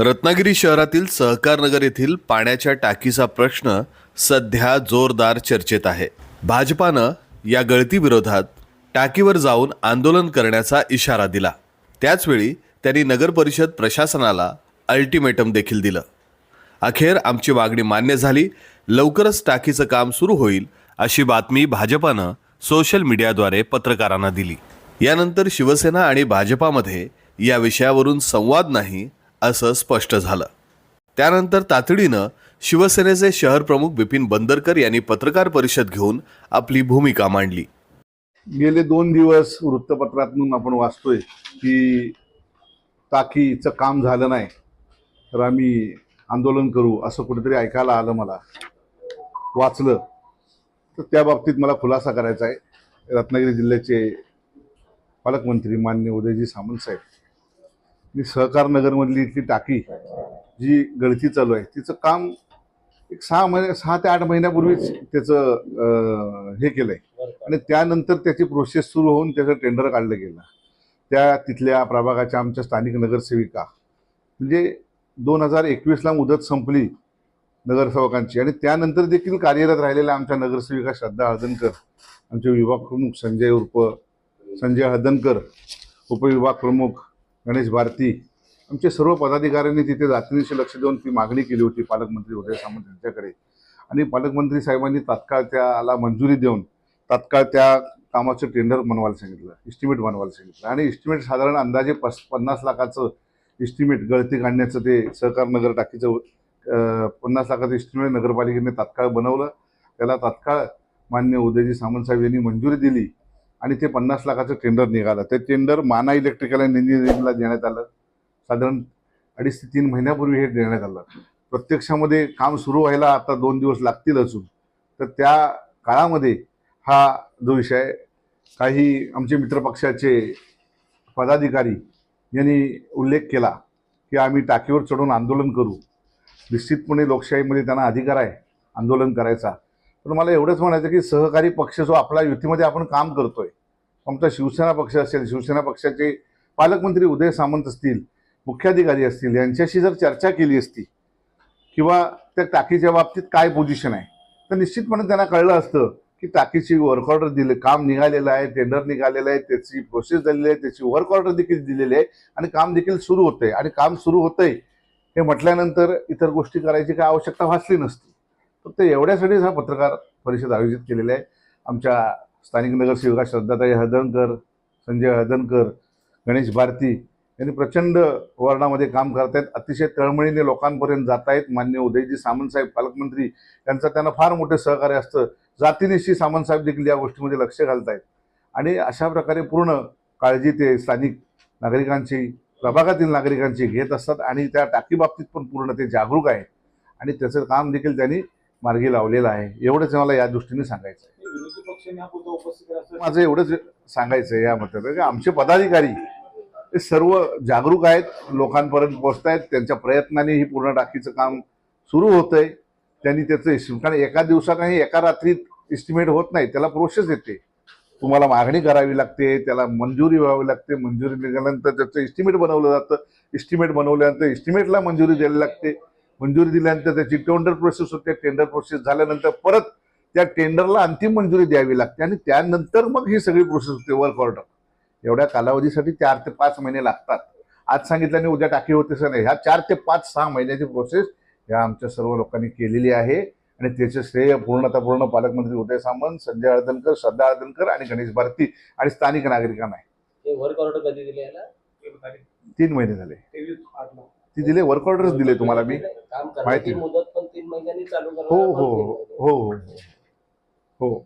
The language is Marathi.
रत्नागिरी शहरातील सहकारनगर येथील पाण्याच्या टाकीचा प्रश्न सध्या जोरदार चर्चेत आहे. भाजपानं या गळतीविरोधात टाकीवर जाऊन आंदोलन करण्याचा इशारा दिला. त्याचवेळी त्यांनी नगरपरिषद प्रशासनाला अल्टिमेटम देखील दिलं. अखेर आमची मागणी मान्य झाली. लवकरच टाकीचं काम सुरू होईल अशी बातमी भाजपानं सोशल मीडियाद्वारे पत्रकारांना दिली. यानंतर शिवसेना आणि भाजपामध्ये या विषयावरून संवाद नाही असं स्पष्ट झालं. त्यानंतर तातडीनं शिवसेनेचे शहर प्रमुख बिपिन बंदरकर यांनी पत्रकार परिषद घेऊन आपली भूमिका मांडली. गेले दोन दिवस वृत्तपत्रातून आपण वाचतोय की टाकीचं काम झालं नाही तर आम्ही आंदोलन करू असं कुठेतरी ऐकायला आलं मला. वाचलं तर त्या बाबतीत मला खुलासा करायचा आहे. रत्नागिरी जिल्ह्याचे पालकमंत्री मान्य उदयजी सामंत साहेब. आणि सहकार नगरमधली इथली टाकी जी गळती चालू आहे तिचं काम एक सहा महिने सहा ते आठ महिन्यापूर्वीच त्याचं हे केलं आहे आणि त्यानंतर त्याची प्रोसेस सुरू होऊन त्याचं टेंडर काढलं गेलं. त्या तिथल्या प्रभागाच्या आमच्या स्थानिक नगरसेविका. म्हणजे दोन हजार एकवीसला मुदत संपली नगरसेवकांची. आणि त्यानंतर देखील कार्यरत राहिलेल्या आमच्या नगरसेविका श्रद्धा हळदणकर आमचे विभाग प्रमुख संजय उर्फ संजय हळदणकर उपविभाग प्रमुख गणेश भारती आमचे सर्व पदाधिकाऱ्यांनी तिथे जातीनिशी लक्ष देऊन ती मागणी केली होती पालकमंत्री उदय सामंत यांच्याकडे. आणि पालकमंत्री साहेबांनी तात्काळ त्याला मंजुरी देऊन तात्काळ त्या कामाचं टेंडर बनवायला सांगितलं इस्टिमेट बनवायला सांगितलं. आणि इस्टिमेट साधारण अंदाजे पस पन्नास लाखाचं इस्टिमेट गळती काढण्याचं ते सहकार नगर टाकीचं पन्नास लाखाचं इस्टिमेट नगरपालिकेने तात्काळ बनवलं. त्याला तात्काळ मान्य उदयजी सामंत साहेब यांनी मंजुरी दिली. आणि ते पन्नास लाखाचं टेंडर निघालं. ते टेंडर माना इलेक्ट्रिकल अँड इंजिनिअरिंगला देण्यात आलं. साधारण अडीच ते तीन महिन्यापूर्वी हे देण्यात आलं. प्रत्यक्षामध्ये काम सुरू व्हायला आता दोन दिवस लागतील अजून. तर त्या काळामध्ये हा जो विषय काही आमचे मित्रपक्षाचे पदाधिकारी यांनी उल्लेख केला की आम्ही टाकीवर चढून आंदोलन करू. निश्चितपणे लोकशाहीमध्ये त्यांना अधिकार आहे आंदोलन करायचा. पण मला एवढंच म्हणायचं की सहकारी पक्ष जो आपला युतीमध्ये आपण काम करतोय आमचा शिवसेना पक्ष असेल शिवसेना पक्षाचे पालकमंत्री उदय सामंत असतील मुख्याधिकारी असतील यांच्याशी जर चर्चा केली असती किंवा त्या टाकीच्या बाबतीत काय पोझिशन आहे तर निश्चितपणे त्यांना कळलं असतं की टाकीची वर्क ऑर्डर दिले काम निघालेलं आहे टेंडर निघालेलं आहे त्याची प्रोसेस झालेली आहे त्याची वर्क ऑर्डर देखील दिलेली आहे आणि काम देखील सुरू होतंय. आणि काम सुरू होतंय हे म्हटल्यानंतर इतर गोष्टी करायची काय आवश्यकता भासली नसती. फक्त एवढ्यासाठीच हा पत्रकार परिषद आयोजित केलेली आहे. आमच्या स्थानिक नगरसेविका श्रद्धाताई हळदणकर संजय हळदणकर गणेश भारती यांनी प्रचंड वर्णामध्ये काम करतायत. अतिशय तळमळीने लोकांपर्यंत जात आहेत मान्य उदयजी सामंतसाहेब पालकमंत्री यांचं त्यांना फार मोठे सहकार्य असतं. जातीनिशी सामंतसाहेब देखील या गोष्टीमध्ये लक्ष घालतायत. आणि अशा प्रकारे पूर्ण काळजी ते स्थानिक नागरिकांची प्रभागातील नागरिकांची घेत असतात आणि त्या टाकीबाबतीत पण पूर्ण ते जागरूक आहेत. आणि त्याचं काम देखील त्यांनी मार्गी लावलेलं आहे. एवढंच मला या दृष्टीने सांगायचं आहे. असं माझं एवढंच सांगायचं आहे यामध्ये की आमचे पदाधिकारी हे सर्व जागरूक आहेत लोकांपर्यंत पोहोचत आहेत त्यांच्या प्रयत्नाने ही पूर्ण टाकीचं काम सुरू होतंय. त्यांनी त्याचं इस्टिमेट कारण एका दिवसात आणि एका रात्रीत इस्टिमेट होत नाही. त्याला प्रोसेस येते. तुम्हाला मागणी करावी लागते त्याला मंजुरी व्हावी लागते. मंजुरी निघाल्यानंतर त्याचं इस्टिमेट बनवलं जातं. इस्टिमेट बनवल्यानंतर इस्टिमेटला मंजुरी द्यायला लागते. मंजुरी दिल्यानंतर त्याची टेंडर प्रोसेस होते. टेंडर प्रोसेस झाल्यानंतर परत त्या टेंडरला अंतिम मंजुरी द्यावी लागते आणि त्यानंतर मग ही सगळी प्रोसेस होते वर्क ऑर्डर एवढ्या कालावधीसाठी चार ते पाच महिने लागतात. आज सांगितल्याने उद्या टाकी होते असं नाही. ह्या चार ते पाच सहा महिन्याची प्रोसेस या आमच्या सर्व लोकांनी केलेली आहे. आणि त्याचे श्रेय पूर्णतः पूर्ण पालकमंत्री उदय सामंत संजय हळदणकर श्रद्धा हळदणकर आणि गणेश भारती आणि स्थानिक नागरिकांना आहे. हे वर्क ऑर्डर कधी दिले याला? तीन महिने झाले. ती दिले वर्क ऑर्डरच दिले तुम्हाला मी. माहिती. करण्याची मुदत पण तीन महिन्यांनी चालू हो हो हो हो हो. हो.